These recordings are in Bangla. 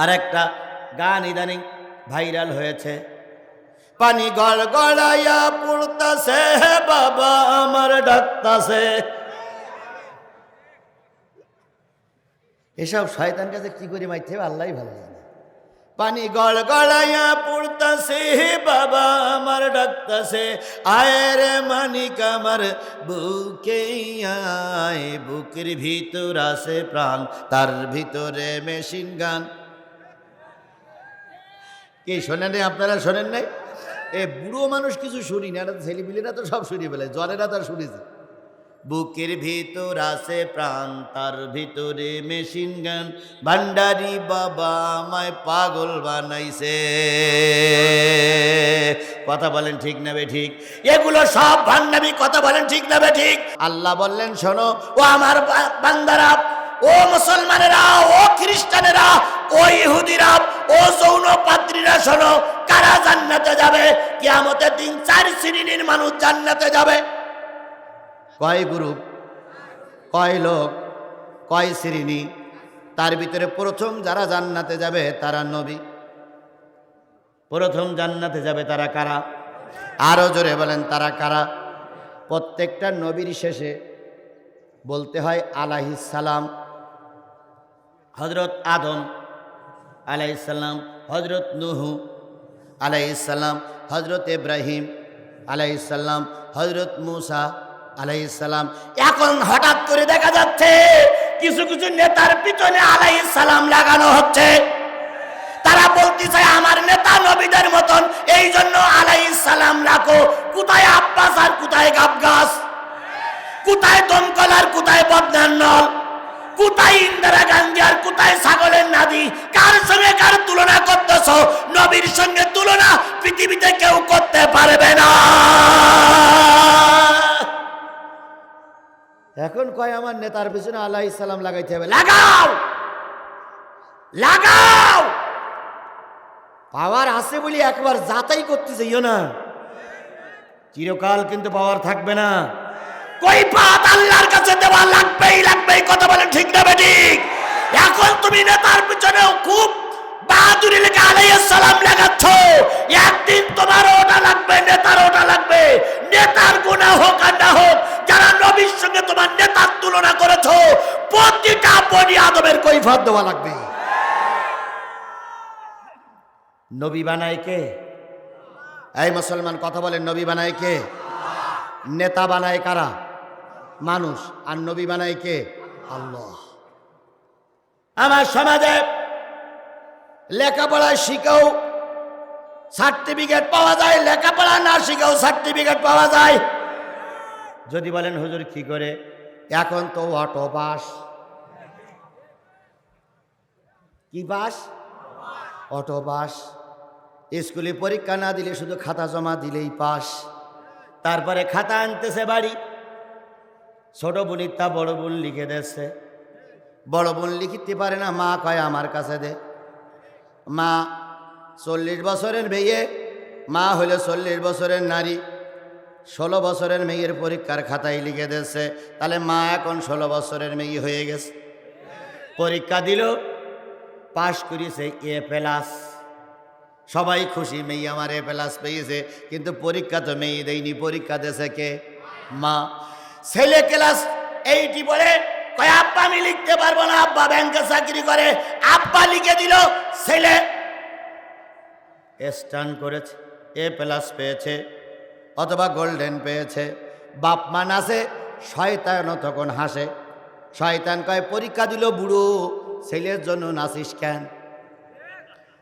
আর একটা গান ইদানিং ভাইরাল হয়েছে। পানি গড় গড়াইয়া পড়তাছে বাবা, আমার ডাকতাছে। এসব শয়তান কাছে কি করে মাইতে আল্লাহ ভালো জানে। পানি গড় গড়াইয়া পড়তাছে বাবা, আমার ডাকতাছে। আয় রে মানিক, আমার বুকে আয়। বুকের ভিতর আছে প্রাণ, তার ভিতরে মেশিন গান। কি শোনেন আপনারা শোনেন নাই? এ বুড়ো মানুষ কিছু শুনি না এটা ছেলেপিলেরা তো সব শুনিয়ে ফেলে জ্বরেরা তার শুনেছে। বুকের ভিতর আছে প্রাণ, তার ভিতরে মেশিন গান। ভান্ডারি বাবা আমায় পাগল বানাইছে। কথা বলেন ঠিক না বে ঠিক? এগুলো সব ভান্ডামি কথা বলেন ঠিক না বে ঠিক? আল্লাহ বললেন, শোনো, ও আমার বান্দারা, ও মুসলমানেরা, ও খ্রিস্টানেরা, ও ইহুদিরা ও যৌন পাত্রীরা শোনো কারা জান্নাতে যাবে? কিয়ামতের দিন চার শ্রেণির মানুষ জান্নাতে যাবে। কয় গ্রুপ? কয় লোক? কয় শ্রেণি? তার ভিতরে প্রথম যারা জান্নাতে যাবে তারা নবী। প্রথম জান্নাতে যাবে তারা কারা? আরও জোরে বলেন, তারা কারা? প্রত্যেকটা নবীর শেষে বলতে হয় আলাহিস সালাম। হজরত আদম আলাইসাল্লাম হজরত নুহু আলাইসাল্লাম হজরত ইব্রাহিম আলাইসাল্লাম হজরত মুসা আলাইসাল্লাম এখন হঠাৎ করে দেখা যাচ্ছে কিছু কিছু নেতার পিছনে আলাইসাল্লাম লাগানো হচ্ছে। তারা বলতে চায়, আমার নেতা নবীদের মতন এই জন্য আলাইসাল্লাম রাখো। কোথায় আব্বাস আর কোথায় গাবগাছ কোথায় দমকল আর কোথায় বদনার নল? কোথায় ইন্দিরা গান্ধী আর কোথায় ছাগলের নাদি কার সঙ্গে কার তুলনা করতেছ? নবীর সঙ্গে তুলনা পৃথিবীতে কেউ করতে পারবে না। এখন কয় আমার নেতার পিছনে আল্লাহ ইসলাম লাগাইতে হবে। লাগাও! লাগাও! পাওয়ার আছে বলি একবার যাতাই করতে চাইও না। চিরকাল কিন্তু পাওয়ার থাকবে না। কই পাত আল্লাহর কাছে দেওয়া লাগবেই লাগবেই, কথা বলেন ঠিক না বেঠিক এখন তুমি নেতার পিছনেও খুব বাহাদুরি লেখা আলাইহিস সালাম লাগাচ্ছ। একদিন তোমার ওটা লাগবে, নেতার ওটা লাগবে। নেতার গুনাহ হোক আর না হোক, যারা নবীর সঙ্গে তোমার নেতার তুলনা করেছ, প্রতিটা বনি আদমের কৈফত দেওয়া লাগবে। নবী বানায় কে? এই মুসলমান, কথা বলেন, নবী বানায় কে? নেতা বানায় কারা? মানুষ। আর নবী বানায় কে? আল্লাহ। আমার সমাজে লেখাপড়া শিখাও সার্টিফিকেট পাওয়া যায় লেখাপড়া না শিখাও সার্টিফিকেট পাওয়া যায়। যদি বলেন হুজুর কি করে? এখন তো অটো বাস কি বাস অটো বাস স্কুলে পরীক্ষা না দিলে শুধু খাতা জমা দিলেই পাস তারপরে খাতা আনতেছে বাড়ি। ছোট বোনির তা বড় বোন লিখে দিচ্ছে বড় বোন লিখিতে পারে না, মা কয়, আমার কাছে দে। মা, চল্লিশ বছরের মেয়ে, মা হলো চল্লিশ বছরের নারী। ষোলো বছরের মেয়ের পরীক্ষার খাতায় লিখে দিচ্ছে তাহলে মা এখন ষোলো বছরের মেয়ে হয়ে গেছে। পরীক্ষা দিল, পাশ করেছে এ প্লাস। সবাই খুশি, মেয়ে আমার এ প্লাস পেয়েছে। কিন্তু পরীক্ষা তো মেয়ে দেয়নি। পরীক্ষা দেছে কে? মা। ছেলে ক্লাস এইটি বলে কয়, আব্বা, আমি লিখতে পারব না। আব্বা ব্যাংকে চাকরি করে, আব্বা লিখে দিল ছেলে। স্টান করেছে, এ প্লাস পেয়েছে, অথবা গোল্ডেন পেয়েছে। বাপ, মা নাচে শয়তানও তখন হাসে। শয়তান কয়, পরীক্ষা দিল বুড়ো, ছেলের জন্য নাচিস কেন?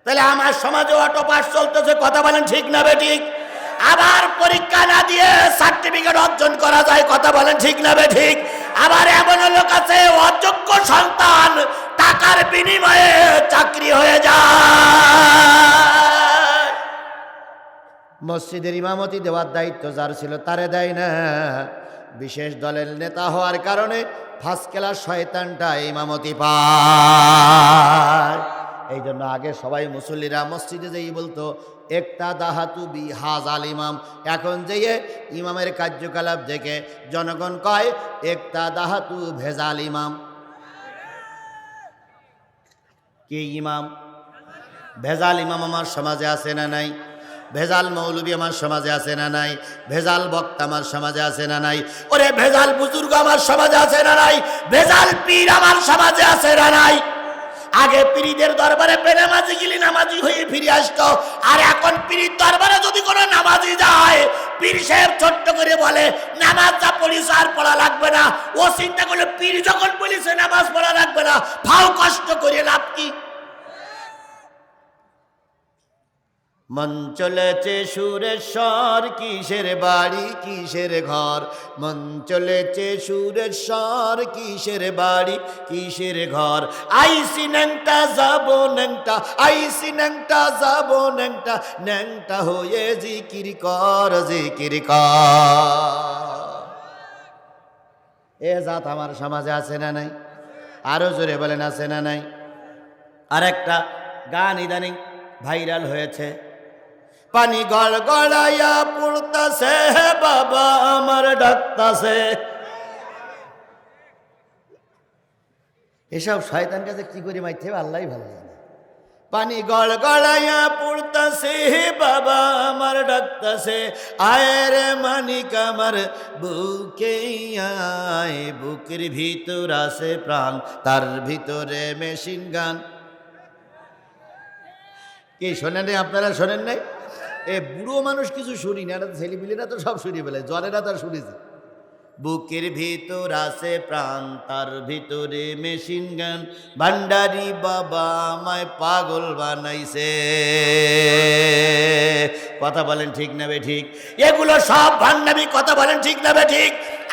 তাহলে আমার সমাজে অটো পাস চলতেছে, কথা বলেন ঠিক না বেঠিক আবার পরীক্ষা না দিয়ে সার্টিফিকেট অর্জন করা যায়, কথা বলেন ঠিক না ঠিক? আবার এমন লোক আছে, অযোগ্য সন্তান, টাকার বিনিময়ে চাকরি হয়ে যায়। মসজিদের ইমামতি দেওয়ার দায়িত্ব যার ছিল, তারে দেয় না। বিশেষ দলের নেতা হওয়ার কারণে ফার্স্ট ক্লাস শয়তানটা ইমামতি পায়। এই জন্য আগে সবাই মুসল্লিরা মসজিদে যেই বলতো একটা দাহাতু বি হাজ আল ইমাম। এখন যেয়ে ইমামের কার্যকলাপ দেখে জনগণ কয় একটা দাহাতু ভেজাল ইমাম। কে ইমাম? ভেজাল ইমাম আমার সমাজে আছে না নাই? ভেজাল মৌলবী আমার সমাজে আছে না নাই? ভেজাল বক্তা আমার সমাজে আছে না নাই? ওরে ভেজাল বুজুর্গ আমার সমাজে আছে না নাই? ভেজাল পীর আমার সমাজে আছে না নাই? আগে পীরদের দরবারে বেনামাজি গেলে, নামাজি হয়ে ফিরে আসতো। আর এখন পীরির দরবারে যদি কোনো নামাজি যায়, পীর সাহেব ছোট্ট করে বলে, নামাজ যা পড়িস আর পড়া লাগবে না। ও চিন্তা করলে, পীর যখন বলিছে, নামাজ পড়া লাগবে না। ভাও কষ্ট করে লাভ কি? মন চলেছে সুরেশ্বর, কিসের বাড়ি, কিসের ঘর? মন চলেছে সুরেশ্বর, কিসের বাড়ি, কিসের ঘর? আইসি ন্যাংটা, যাব ন্যাংটা আইসি ন্যাংটা, যাব ন্যাংটা ন্যাংটা হয়ে জিকির কর জিকির কর। এ জাত আমার সমাজে আছে না নাই? আরও জোরে বলেন, আছে না নাই? আর একটা গান ইদানিং ভাইরাল হয়েছে। পানি গড় গড়াইয়া পড়তাছে বাবা আমার ডাকতাছে। এসব শয়তান কাছে কি করে মাইতে হবে? আল্লাহ ভালো জানে। পানি গড় গড়াইয়া পড়তাছে বাবা আমার ডাকতাছে। আয়ের মানিক আমার বুকে আয়। বুকের ভিতর আছে প্রাণ তার ভিতরে মেশিন গান। কি শোনেন আপনারা শোনেন নাই? এ, বুড়ো মানুষ কিছু শুনি না এটা ছেলেপিলেরা তো সব শুনি ফেলে জলেরা তার শুনেছে। বুকের ভিতর আছে প্রাণ, তার ভিতরে মেশিন গান। ভান্ডারি বাবা আমায় পাগল বানাইছে। কথা বলেন ঠিক না ঠিক? এগুলো সব ভান্ডামি কথা বলেন ঠিক নাবে ঠিক?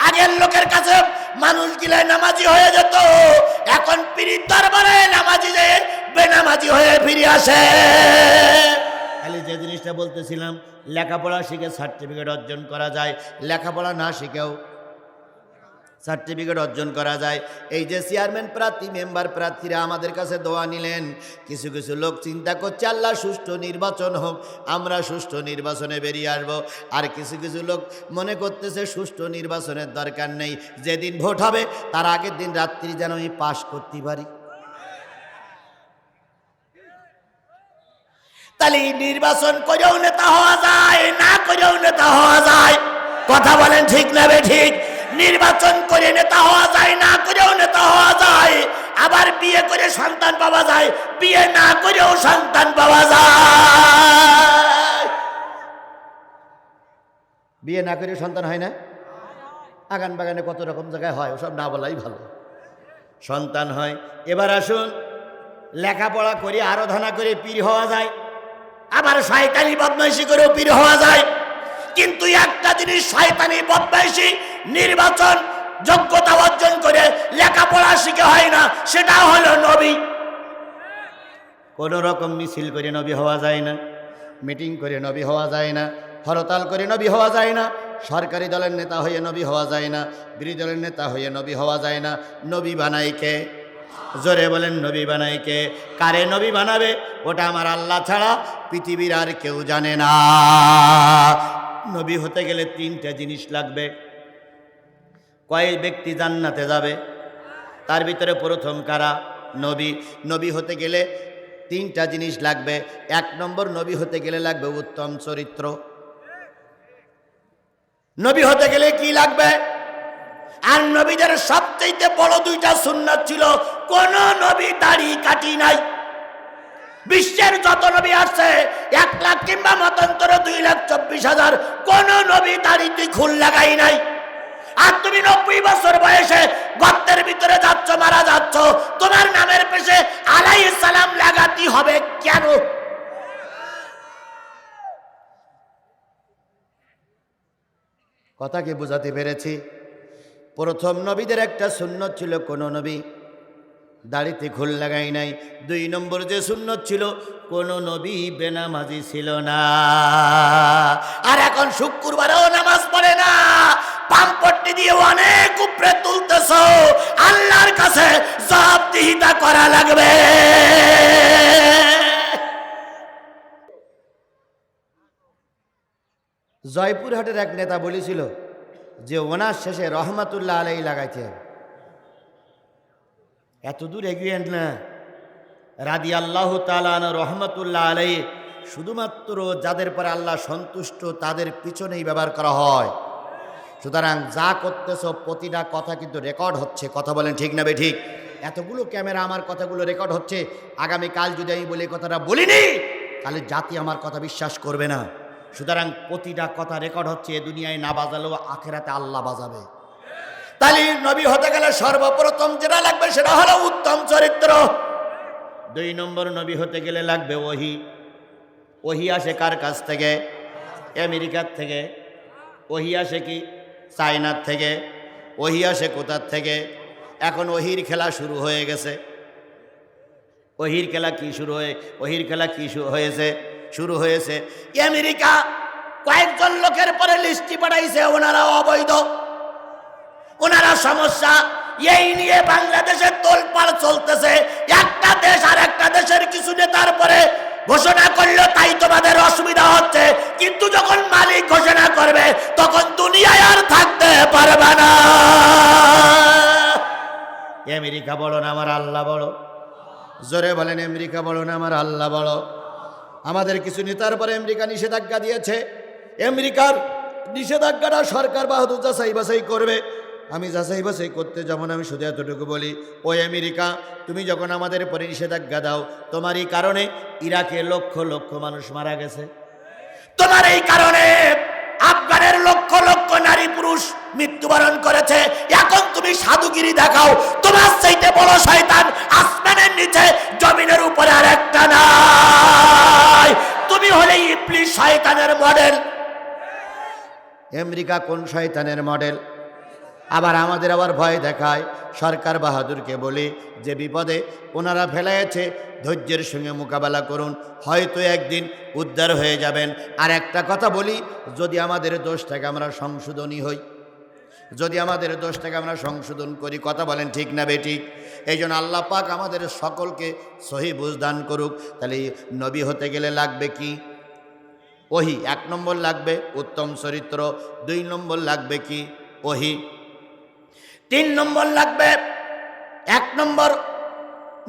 আগের লোকের কাছে মানুষ গিলায় নামাজি হয়ে যেত। এখন পীর দরবারে নামাজি যে বেনামাজি হয়ে ফিরে আসে। খালি যে জিনিসটা বলতেছিলাম, লেখাপড়া শিখে সার্টিফিকেট অর্জন করা যায়, লেখাপড়া না শিখেও সার্টিফিকেট অর্জন করা যায়। এই যে চেয়ারম্যান প্রার্থী, মেম্বার প্রার্থীরা আমাদের কাছে দোয়া নিলেন, কিছু কিছু লোক চিন্তা করছে, আল্লাহ সুষ্ঠু নির্বাচন হোক, আমরা সুষ্ঠু নির্বাচনে বেরিয়ে আসব। আর কিছু কিছু লোক মনে করতেছে, সুষ্ঠু নির্বাচনের দরকার নেই, যেদিন ভোট হবে, তার আগের দিন রাত্রি যেন আমি পাশ করতে পারি। তাহলে নির্বাচন করেও নেতা হওয়া যায়, না করেও নেতা হওয়া যায়? কথা বলেন ঠিক না বে ঠিক? নির্বাচন করে নেতা হওয়া যায়, না করেও নেতা হওয়া যায়। আবার বিয়ে করে সন্তান পাওয়া যায়, বিয়ে না করেও সন্তান পাওয়া যায়। বিয়ে না করে সন্তান হয় না? আগান বাগানে কত রকম জায়গায় হয়, ওসব না বলাই ভালো। সন্তান হয়, এবার আসুন, লেখাপড়া করে, আরাধনা করে পীর হওয়া যায়। আবার শয়তানি বদমাইশি করেও পীর হওয়া যায়। কিন্তু একটা জিনিস শয়তানি বদমাইশি নির্বাচন যোগ্যতা অর্জন করে লেখাপড়া শিখে হয় না সেটা হলো নবী। কোন রকম মিছিল করে নবী হওয়া যায় না, মিটিং করে নবী হওয়া যায় না, হরতাল করে নবী হওয়া যায় না, সরকারি দলের নেতা হয়ে নবী হওয়া যায় না, বিরোধী দলের নেতা হয়ে নবী হওয়া যায় না, নবী বানাই কে? জোরে বলেন, নবী বানাই কে? কারে নবী বানাবে? ওটা আমার আল্লাহ ছাড়া পৃথিবীর আর কেউ জানে না। নবী হতে গেলে তিনটা জিনিস লাগবে। কয় ব্যক্তি জান্নাতে যাবে। তার ভিতরে প্রথম কারা? নবী। নবী হতে গেলে তিনটা জিনিস লাগবে। এক নম্বর, নবী হতে গেলে লাগবে উত্তম চরিত্র। নবী হতে গেলে কি লাগবে? আর নবীদের সবচেয়ে বড় দুইটা সুন্নাত ছিল, কোন নবী দাড়ি কাটি নাই। বিশ্বের যত নবী আসছে, এক লাখ কিংবা মতান্তর দুই লাখ চব্বিশ হাজার, কোন নবী দাড়িতে খুল লাগাই নাই। আর তুমি নব্বই বছর বয়সে গর্তের ভিতরে যাচ্ছ, মারা যাচ্ছ, তোমার নামের পেশে আলাই সালাম লাগাতে হবে কেন? কথাকে বোঝাতে পেরেছি? প্রথম নবীদের একটা সুন্নত ছিল, কোন নবী দাড়িতে খোল লাগাই নাই। দুই নম্বর যে সুন্নত ছিল, কোন নবী বেনামাজি ছিল না। আর এখন শুক্রবারেও নামাজ পড়ে না। পাম্পট্টি দিয়ে অনেক উপরে তুলতেছ। আল্লাহর কাছে জবাবদিহিতা করা লাগবে। জয়পুরহাটের এক নেতা বলেছিল যে ওনার শেষে রহমাতুল্লাহ আলাই লাগাইতে হবে। এত দূর এগিয়ে না। রাদি আল্লাহ তালান রহমতুল্লাহ আলাই শুধুমাত্র যাদের পরে আল্লাহ সন্তুষ্ট, তাদের পিছনেই ব্যবহার করা হয়। সুতরাং যা করতেছ প্রতিটা কথা কিন্তু রেকর্ড হচ্ছে। কথা বলেন ঠিক না ঠিক? এতগুলো ক্যামেরা আমার কথাগুলো রেকর্ড হচ্ছে। আগামীকাল যদি আমি বলি কথাটা বলিনি, তাহলে জাতি আমার কথা বিশ্বাস করবে না। সুতরাং প্রতিটা কথা রেকর্ড হচ্ছে এ দুনিয়ায় না বাজালেও আখেরাতে আল্লাহ বাজাবে। তাহলে নবী হতে গেলে সর্বপ্রথম যেটা লাগবে সেটা হলো উত্তম চরিত্র। দুই নম্বর নবী হতে গেলে লাগবে ওহি। ওহি আসে কার কাছ থেকে? আমেরিকার থেকে। ওহি আসে কি? চায়নার থেকে ওহি আসে কোথার থেকে? এখন ওহির খেলা শুরু হয়ে গেছে। ওহির খেলা কি শুরু হয়ে, ওহির খেলা কি শুরু হয়েছে? শুরু হয়েছে। আমেরিকা, কয়েকজন লোকের পরে লিস্টি পাঠাইছে, ওনারা অবৈধ। ওনারা সমস্যা, এই নিয়ে বাংলাদেশের তোলপাড় চলতেছে। একটা দেশ আর একটা দেশের কিছু নেতার পরে ঘোষণা করল, তাই তোমাদের অসুবিধা হচ্ছে। কিন্তু আমেরিকা বলো না আমার আল্লাহ বড় জোরে বলেন, আমেরিকা বলো না আমার আল্লাহ বড় আমাদের কিছু নেতার পরে আমেরিকা নিষেধাজ্ঞা দিয়েছে। আমেরিকার নিষেধাজ্ঞাটা সরকার বাহাদুর যাচাই বাছাই করবে। আমি যাচাই বাছাই করতে যেমন আমি শুধু এতটুকু বলি ওই আমেরিকা, তুমি যখন আমাদের পরে নিষেধাজ্ঞা দাও, তোমার এই কারণে ইরাকে লক্ষ লক্ষ মানুষ মারা গেছে। তোমার এই কারণে আফগানের লক্ষ পুরুষ মৃত্যুবরণ করেছে। এখন তুমি সাধুগিরি দেখাও। তোমার সেইতে বড় শয়তান আসমানের নিচে, জমিনের উপরে আর একটা নাই। তুমি হলে ইপলি শয়তানের মডেল আমেরিকা কোন শয়তানের মডেল আবার আমাদের আবার ভয় দেখায়। সরকার বাহাদুরকে বলি, যে বিপদে ওনারা ফেলাইছে ধৈর্যের সঙ্গে মোকাবেলা করুন, হয়তো একদিন উদ্ধার হয়ে যাবেন। আর একটা কথা বলি, যদি আমাদের দোষ থেকে আমরা সংশোধনী হই, যদি আমাদের দোষ থেকে আমরা সংশোধন করি, কথা বলেন ঠিক না বেঠিক? এই জন্য আল্লাহ পাক আমাদের সকলকে সহি বুঝদান করুক। তাহলে নবী হতে গেলে লাগবে কি? ওহি, এক নম্বর লাগবে উত্তম চরিত্র, দুই নম্বর লাগবে কি? ওহি। তিন নম্বর লাগবে, এক নম্বর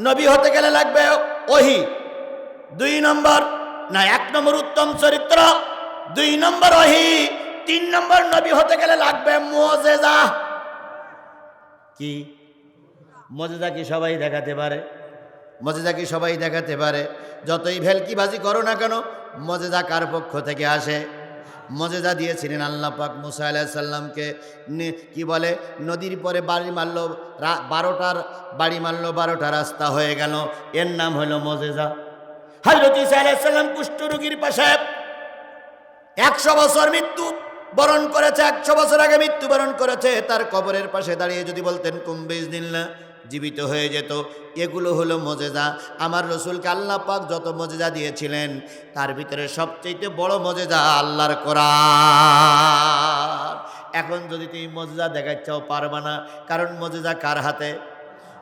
নবী হতে গেলে লাগবে ওহি। দুই নম্বর, না, এক নম্বর উত্তম চরিত্র, দুই নম্বর ওহি, তিন নম্বর নবী হতে গেলে লাগবে মোজেজা। কি? মজেজা কি সবাই দেখাতে পারে? মজেজা কি সবাই দেখাতে পারে? যতই ভেলকিবাজি করো না কেন, মজেজা কার পক্ষ থেকে আসে? মজেজা দিয়েছিলেন আল্লাহ পাক মুসা আলাহিসাল্লামকে কি বলে? নদীর পরে বাড়ি মারলো বারোটার বাড়ি মারলো, বারোটা রাস্তা হয়ে গেল। এর নাম হলো মজেজা হজরত ইসা আলাহিসাল্লাম কুষ্ঠরোগীর পাশে একশো বছর মৃত্যু বরণ করেছে, একশো বছর আগে মৃত্যুবরণ করেছে। তার কবরের পাশে দাঁড়িয়ে যদি বলতেন কুম্বিজ না জীবিত হয়ে যেত। এগুলো হলো মজেজা। আমার রসুলকে আল্লাহ পাক যত মজেজা দিয়েছিলেন, তার ভিতরে সবচেয়ে বড় মজেজা আল্লাহর কোরআন। এখন যদি তুমি মজেজা দেখার চাও পারবা না, কারণ মজেজা কার হাতে?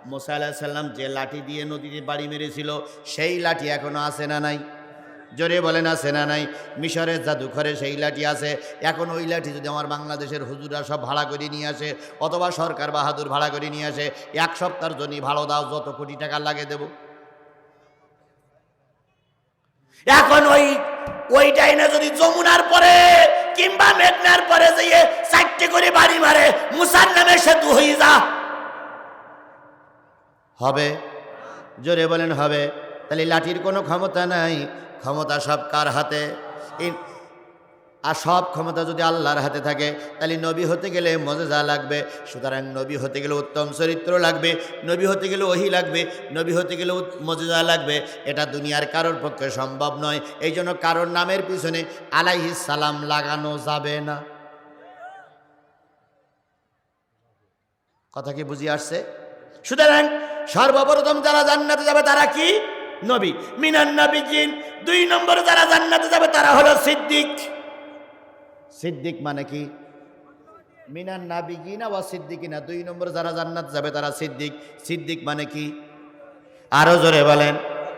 মোসা আলাহিসাল্লাম যে লাঠি দিয়ে নদীতে বাড়ি মেরেছিল, সেই লাঠি এখনও আসে না নাই? জোরে আছে না নাই? মিশরের জাদুঘরে সেই লাঠি আছে। এখন ওই লাঠি যদি আমার বাংলাদেশের হুজুরা সব ভাড়া করে নিয়ে আসে, অথবা সরকার বাহাদুর ভাড়া করে নিয়ে আসে, এক সপ্তাহের জন্য ভালো দাও, যত কোটি টাকা লাগে দেব। এখন ওই ওই না, যদি যমুনার পরে কিংবা মেঘনার পরে যেয়ে চারটে করে বাড়ি মারে মুসার নামে সেতু হয়ে যা। হবে? জোরে বলেন, হবে। তাহলে লাঠির কোনো ক্ষমতা নাই। ক্ষমতা সব কার হাতে? আর সব ক্ষমতা যদি আল্লাহর হাতে থাকে, তাহলে নবী হতে গেলে মজেজা লাগবে, সুতরাং নবী হতে গেলে উত্তম চরিত্র লাগবে, নবী হতে গেলে ওহি লাগবে, নবী হতে গেলে মজেজা লাগবে। এটা দুনিয়ার কারোর পক্ষে সম্ভব নয়। এই জন্য কারোর নামের পিছনে আলাইহিস সালাম লাগানো যাবে না। কথা কি বুঝি আসছে? সুতরাং সর্বপ্রথম যারা জান্নাতে যাবে, তারা কি? নবী। মিনান নবী দুই নম্বরে যারা জান্নাতে যাবে তারা হলো সিদ্দিক। সিদ্দিক মানে কি? মিনান নাবিগিনা ওয়া সিদ্দিকিনা, দুই নম্বরে যারা জান্নাত যাবে তারা সিদ্দিক। সিদ্দিক মানে কি? আরও জোরে বলেন।